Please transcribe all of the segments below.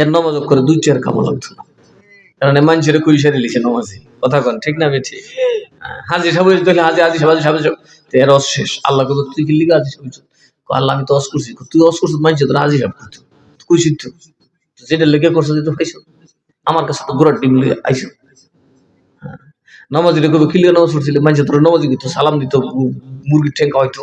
এর নমাজ করে দুই চার কামো লাগতো না। কারণ এ মানুষের কুড়ি সারি লিখে নমাজি। কথা কন, ঠিক না বেঠি? হাজি সাহেব তাহলে হাজি হাজি সাহেব তো এর অস শেষ। আল্লাহ কবে তুই কি লিখে হাজি সাহেব আল্লাহ, আমি তো অস করছি। তুই অস করছিস মানুষের তোর হাজি সাহেব করতো কইছিস তো তো যেটা লেগে করছ যেটা পাইছো আমার কাছে তো গোড়ার ডিম লিয়ে আইসো নামাজি কবে কিলিয়ে নামাজ পড়ছিল? মানুষের তোর নামাজি দিত সালাম দিত মুরগির ঠেঙ্কা হয়তো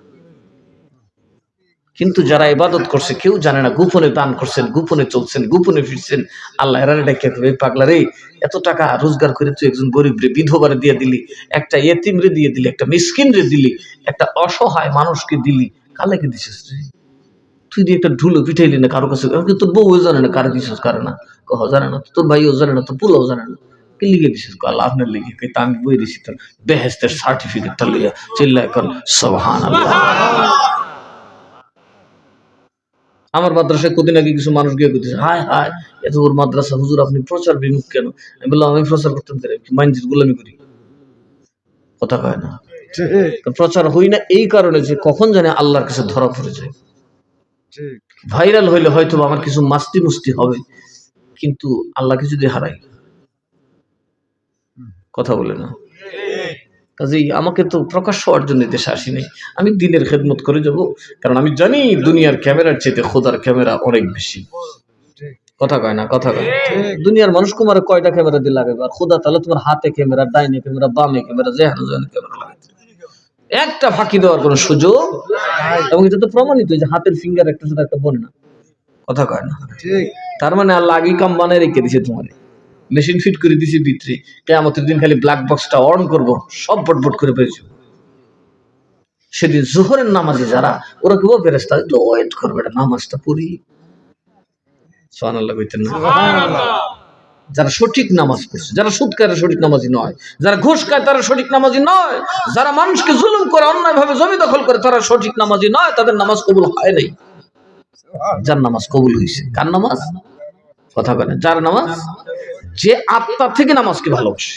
কিন্তু যারা ইবাদত করছে, কেউ জানে না গোপনে দান করছেন, গোপনে চলছেন, গোপনে ফিরছেন। আল্লাহ এরারে ডেকে দেবে। পাগলা রে, এত টাকা রোজগার করে তুই একজন গরিব রে বিধবারে দিয়ে দিলি, একটা এতিম রে দিয়ে দিলি, একটা মিসকিন রে দিলি, একটা অসহায় মানুষকে দিলি কালেকে দিছিস তুই তুই দিয়ে একটা ঢুলো পিঠাইলি না কারও কাছে? তোর বউ জানে না কারও দিছিস, কারে না। কহ, জানে না তোর ভাইও জানে না, তোর পুলাও জানে না। কি লিখে দিছিস? আল্লাহ আপনার লিখে কে আমি বই দিছি তোর বেহেস্তের সার্টিফিকেটটা লইয়া চিল্লা এখন সবহান আল্লাহ আমার মাদ্রাসায় কদিন আগে কিছু মানুষ গিয়ে করতেছে হায় হায় এত ওর মাদ্রাসা হুজুর আপনি প্রচার বিমুখ কেন? আমি বললাম আমি প্রচার করতাম কেন? মাইন্সির গোলামি করি? কথা কয় না। প্রচার হই না এই কারণে যে কখন জানে আল্লাহর কাছে ধরা পড়ে যায়। ভাইরাল হইলে হয়তো আমার কিছু মাস্তি মুস্তি হবে কিন্তু আল্লাহকে যদি হারাই কথা বলে না। কাজেই আমাকে তো প্রকাশ্য হওয়ার জন্য দেশে আসিনি আমি দিনের খেদমত করে যাব কারণ আমি জানি দুনিয়ার ক্যামেরার চেয়ে খোদার ক্যামেরা অনেক বেশি। কথা কয় না কথা কয়। দুনিয়ার মানুষ কুমার কয়টা ক্যামেরা দিয়ে লাগাবে আর খোদা তাহলে তোমার হাতে ক্যামেরা ডাইনে ক্যামেরা বামে ক্যামেরা যেহানো যেহানো ক্যামেরা লাগাবে একটা ফাঁকি দেওয়ার কোনো সুযোগ? এবং এটা তো প্রমাণিত যে হাতের ফিঙ্গার একটা সাথে একটা বনে না। কথা কয় না। তার মানে আল্লাহ আগেই কাম বানায় রেখে দিছে তোমার। মেশিন ফিট করে দিছি ভিতরে। কেয়ামতের দিন খালি ব্ল্যাক বক্সটা অন করব সব বটবট করে পেয়েছি সেদিন জোহরের নামাজে যারা ওরা কেউ ফেরেস্তা ওয়েট করবে এটা নামাজটা পড়ি। সোহান আল্লাহ কইতেন না। যারা সঠিক নামাজ পড়ছে যারা সুদ খায় সঠিক নামাজি নয় যারা ঘুষ খায় তারা সঠিক নামাজি নয় যারা মানুষকে জুলুম করে অন্যায় ভাবে জমি দখল করে তারা সঠিক নামাজি নয় তাদের নামাজ কবুল হয় নাই। যার নামাজ কবুল হয়েছে কার নামাজ? কথা বলেন যার নামাজ? যে আত্মা থেকে নামাজকে ভালোবাসে,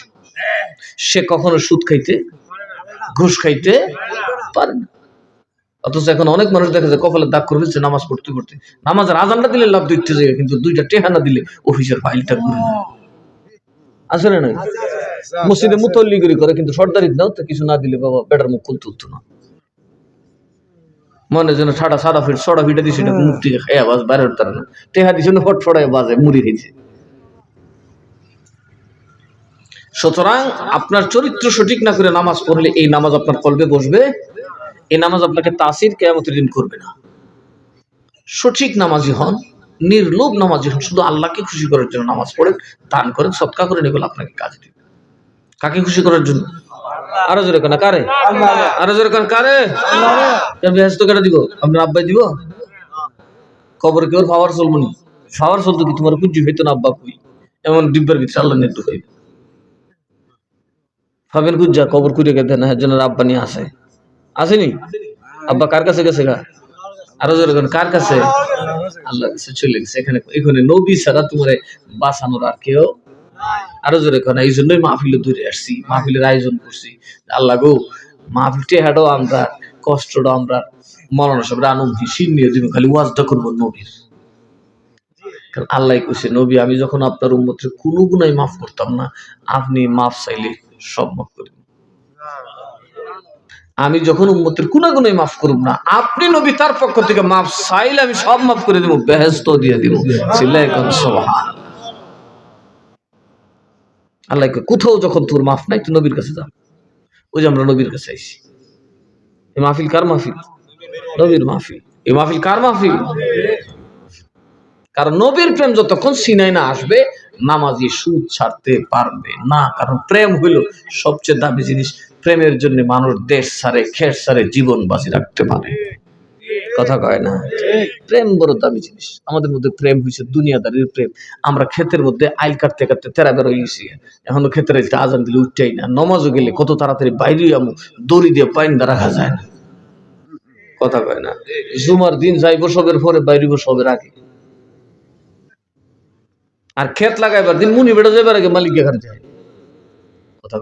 সে কখনো সুদ খাইতে, ঘুষ খাইতে পারে না। অথচ এখন অনেক মানুষ দেখা যায় কপালে দাগ করে ফেলছে নামাজ পড়তে পড়তে। নামাজের আজানটা দিলে লাভ দিতে যায় কিন্তু দুইটা টেহানা দিলে অফিসের ফাইলটা ঘুরে না নাই? মসজিদে মুতল্লিগিরি করে, কিন্তু সর্দারি দাও তো কিছু না দিলে বাবা বেটার মুখ খুলতে উঠতো না। মনে যেন সাদা ফিট, সড়া ফিটে দিছে মুখ থেকে খেয়া বাজ বাইরে উঠতে না। টেহা দিছে ফট ফড়ায় বাজে, মুড়ি হয়েছে সুতরাং আপনার চরিত্র সঠিক না করে নামাজ পড়লে এই নামাজ আপনার কলবে বসবে, এই নামাজ আপনাকে তাসির কেয়ামতের দিন করবে না। সঠিক নামাজি হন, নির্লোভ নামাজি হন, শুধু আল্লাহকে খুশি করার জন্য নামাজ পড়েন, দান করেন, সৎকা করেন এগুলো আপনাকে কাজে দিবে। কাকে খুশি করার জন্য? আরও জোরে কেন, কারে? আরও জোরে কেন, কারে? বেহেস্ত কেটে দিব, আপনার আব্বাই দিব? কবর কেউ ফাওয়ার চলবো নি? ফাওয়ার চলতো কি তোমার কুঞ্জি হইতো না, আব্বা কই? এমন ডিব্বার ভিতরে আল্লাহ নেট হইবে। ভাবেন কুঞ্জা কবর কুড়ে গেছে, না জনের আব্বা নিয়ে আসে আসেনি? আব্বা কার কাছে গেছে গা? আরও জোরে কার কাছে? আল্লাহ কাছে চলে গেছে। এখানে এখানে নবী ছাড়া তোমার বাঁচানোর আর কেউ আরও জোরে কেন এই জন্যই মাহফিলে দূরে আসছি, মাহফিলের আয়োজন করছি। আল্লাহ গো, মাহফিল টেহাটাও আমরা কষ্টটা আমরা মরণ সব আনন্দি সিন নিয়ে দিব খালি ওয়াজটা করব নবীর। কারণ আল্লাহ কইছে, নবী, আমি যখন আপনার উম্মতের কোনো গুনাই মাফ করতাম না, আপনি মাফ চাইলে সব মাফ করেন আমি যখন উম্মতের কোন গুনাই মাফ করব না, আপনি নবী তার পক্ষ থেকে মাফ চাইলে আমি সব মাফ করে দিব বেহেস্ত দিয়ে দিব। চিল্লাই কোন সুবহান আল্লাহ কোথাও যখন তোর মাফ নাই, তুই নবীর কাছে যা। ওই যে আমরা নবীর কাছে আইছি। এই মাহফিল কার মাহফিল? নবীর মাহফিল। এই মাহফিল কার মাহফিল? কারণ নবীর প্রেম যতক্ষণ সিনাই না আসবে নামাজি সুদ ছাড়তে পারবে না। কারণ প্রেম হইল সবচেয়ে দামি জিনিস। প্রেমের জন্য মানুষ দেশ ছাড়ে খেস ছাড়ে, জীবন বাজি রাখতে পারে। কথা কয় না? প্রেম বড় দামি জিনিস। আমাদের মধ্যে প্রেম হয়েছে, দুনিয়াদারির প্রেম। আমরা ক্ষেতের মধ্যে আইল কাটতে কাটতে তেরা বেরো গেছি। এখনও ক্ষেতের আইলটা আজান দিলে উঠতেই না। নমাজও গেলে কত তাড়াতাড়ি বাইরে আমু, দড়ি দিয়ে পাইন রাখা যায় না। কথা কয় না? জুমার দিন যাইব সবের পরে, বাইরিব সবের আগে। আর ক্ষেত লাগাইবার দিন মুনি বেড়ে যাবার আগে মালিক এখানে যায়। কথা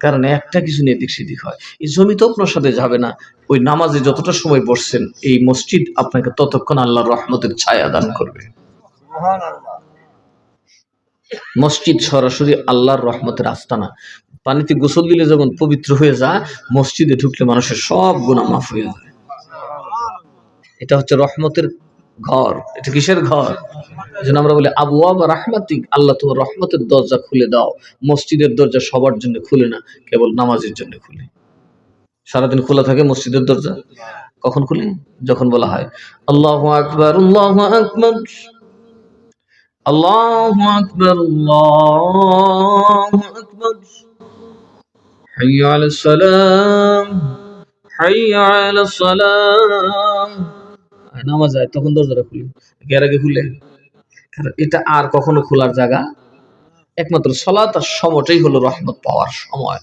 কারণ একটা কিছু নিয়ে দিক সেদিক হয়। এই জমি তো আপনার সাথে যাবে না। ওই নামাজে যতটা সময় বসছেন, এই মসজিদ আপনাকে ততক্ষণ আল্লাহর রহমতের ছায়া দান করবে। মসজিদ সরাসরি আল্লাহর রহমতের আস্তানা। পানিতে গোসল দিলে যখন পবিত্র হয়ে যায়, মসজিদে ঢুকলে মানুষের সব গুণা মাফ হয়ে যায়। এটা হচ্ছে রহমতের ঘর এটা কিসের ঘর যেন আমরা বলি আবু আবা রাহমাতিক আল্লাহ তোমার রহমতের দরজা খুলে দাও মসজিদের দরজা সবার জন্য খুলে না কেবল নামাজের জন্য খুলে সারাদিন খোলা থাকে মসজিদের দরজা কখন খুলে যখন বলা হয় আল্লাহ আকবর আল্লাহ আকবর আল্লাহ আকবর আল্লাহ আকবর حي على السلام حي على السلام নামাজ যায় তখন দরজাটা খুলে। এর আগে খুলে। কারণ এটা আর কখনো খোলার জায়গা একমাত্র সলাত আর সময়টাই হলো রহমত পাওয়ার সময়।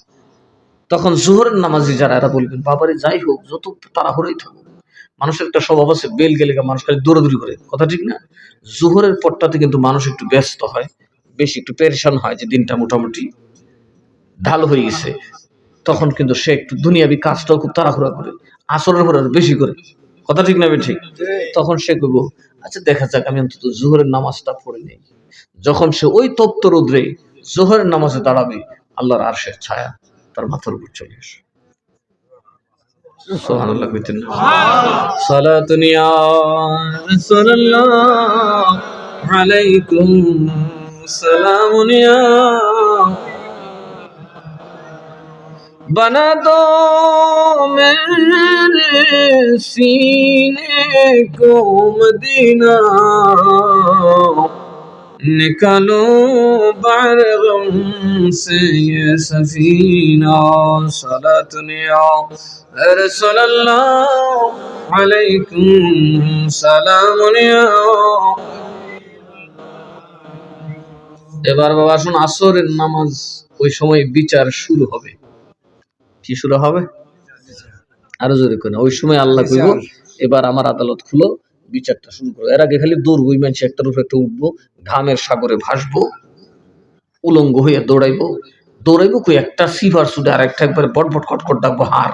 তখন জোহরের নামাজি যারা, এরা বলবেন, বাবারে, যাই হোক যত তাড়াহুড়োই থাকুক। মানুষের একটা স্বভাব আছে, বেল গেলে মানুষ খালি দৌড়াদৌড়ি করে। কথা ঠিক না? জোহরের পরটাতে কিন্তু মানুষ একটু ব্যস্ত হয়, বেশি একটু পেরেশান হয় যে দিনটা মোটামুটি ঢাল হয়ে গেছে। তখন কিন্তু সে একটু দুনিয়াবি কাজটাও খুব তাড়াহুড়া করে, আসরের পর বেশি করে। কথা ঠিক না ঠিক। তখন সে কইব আচ্ছা দেখা যাক আমি অন্তত জোহরের নামাজটা পড়ে নেই। যখন সে ওই তপ্ত রুদ্রে জোহরের নামাজে দাঁড়াবে আল্লাহর আরশের ছায়া তার মাথার উপর চলে আসে। সুবহানাল্লাহ কইতেন সালাতুনিয়া सीने को मदीना निकालो बाहर गम से ये सफीना सलातुन या रसूल अल्लाह अलैकुम सलामुन या এবার বাবা শুন আসরের নামাজ ওই সময় বিচার শুরু হবে কি শুরু হবে আরও জোরে করে ওই সময় আল্লাহ কইব এবার আমার আদালত খুলো বিচারটা শুরু করো। এর আগে খালি দৌড় বই মানুষ একটার উপর একটা উঠবো ঘামের সাগরে ভাসবো উলঙ্গ হইয়া দৌড়াইবো। দৌড়াইবো কই? একটা সিভার সুদে আর একটা বট বটবট কটকট ডাকবো হার।